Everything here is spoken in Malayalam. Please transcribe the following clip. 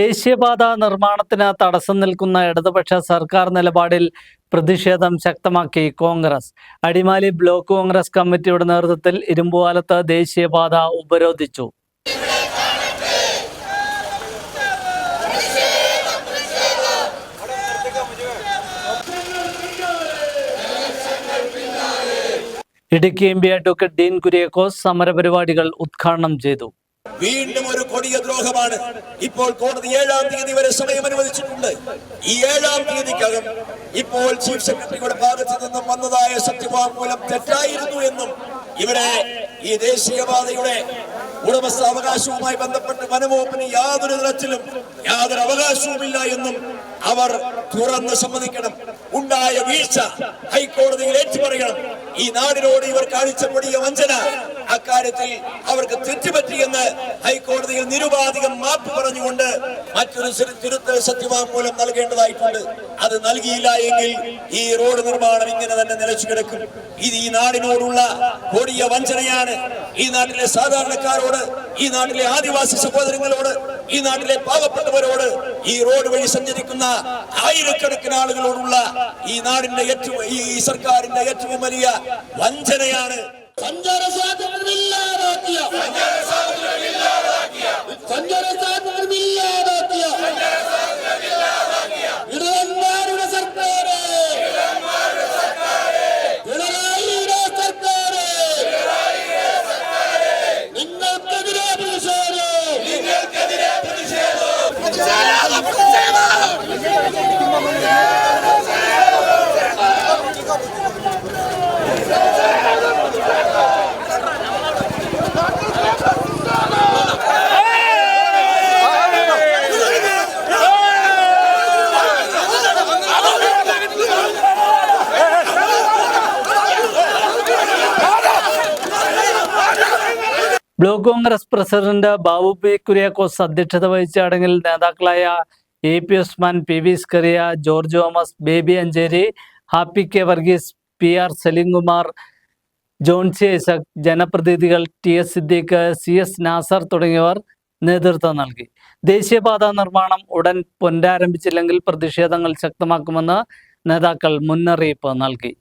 ദേശീയപാത നിർമ്മാണത്തിന് തടസ്സം നിൽക്കുന്ന ഇടതുപക്ഷ സർക്കാർ നിലപാടിൽ പ്രതിഷേധം ശക്തമാക്കി കോൺഗ്രസ്. അടിമാലി ബ്ലോക്ക് കോൺഗ്രസ് കമ്മിറ്റിയുടെ നേതൃത്വത്തിൽ ഇരുമ്പുവാലത്ത് ദേശീയപാത ഉപരോധിച്ചു. Idukki M P advocate Dean Kuriakose സമരപരിപാടികൾ ഉദ്ഘാടനം ചെയ്തു. വീണ്ടും ഒരു കൊടിയ ദ്രോഹമാണ്. ഇപ്പോൾ കോടതി ഏഴാം തീയതി വരെ സമയം അനുവദിച്ചിട്ടുണ്ട്. ഈ ഏഴാം തീയതിക്കകം ഇപ്പോൾ ചീഫ് സെക്രട്ടറിയുടെ ഭാഗത്ത് നിന്നും വന്നതായ സത്യവാങ്മൂലം തെറ്റായിരുന്നു എന്നും ഇവിടെ ഈ ദേശീയപാതയുടെ ഉടമസ്ഥാവകാശവുമായി ബന്ധപ്പെട്ട് വനവകുപ്പിന് യാതൊരു തരത്തിലും യാതൊരു അവകാശവുമില്ല എന്നും അവർ തുറന്ന് സമ്മതിക്കണം. ഉണ്ടായ വീഴ്ച ഹൈക്കോടതിയിൽ ഏറ്റുപറയണം. ഈ നാടിനോട് ഇവർ കാണിച്ച കൊടിയ വഞ്ചന അക്കാര്യത്തിൽ അവർക്ക് തെറ്റുപറ്റിയെന്ന് ഹൈക്കോടതിയിൽ നിരുപാധികം മാപ്പ് പറഞ്ഞുകൊണ്ട് മറ്റൊരു തിരുത്തൽ സത്യവാങ്മൂലം നൽകേണ്ടതായിട്ടുണ്ട്. അത് നൽകിയില്ല എങ്കിൽ ഈ റോഡ് നിർമ്മാണം ഇങ്ങനെ തന്നെ നിലച്ചു കിടക്കും. ഇത് ഈ നാടിനോടുള്ള കൊടിയ വഞ്ചനയാണ്. ഈ നാട്ടിലെ സാധാരണക്കാരോട് ഈ നാട്ടിലെ ആദിവാസി സഹോദരങ്ങളോട് ഈ നാട്ടിലെ പാവപ്പെട്ടവരോട് ഈ റോഡ് വഴി സഞ്ചരിക്കുന്ന ആയിരക്കണക്കിന് ആളുകളോടുള്ള ഈ നാടിന്റെ ഏറ്റവും ഈ സർക്കാരിന്റെ ഏറ്റവും വലിയ വഞ്ചനയാണ്. സഞ്ചാര block Congress president Babu P Kuriakose അധ്യക്ഷത വഹിച്ച ചടങ്ങിൽ നേതാക്കളായ A P Usman P V Scaria George Thomas Baby Ancheri Happy K Varghese P R Salimkumar John C Isaac ജനപ്രതിനിധികൾ T S Siddique C S Nasar തുടങ്ങിയവർ നേതൃത്വം നൽകി. ദേശീയപാത നിർമ്മാണം ഉടൻ പുനരാരംഭിച്ചില്ലെങ്കിൽ പ്രതിഷേധങ്ങൾ ശക്തമാക്കുമെന്ന് നേതാക്കൾ മുന്നറിയിപ്പ് നൽകി.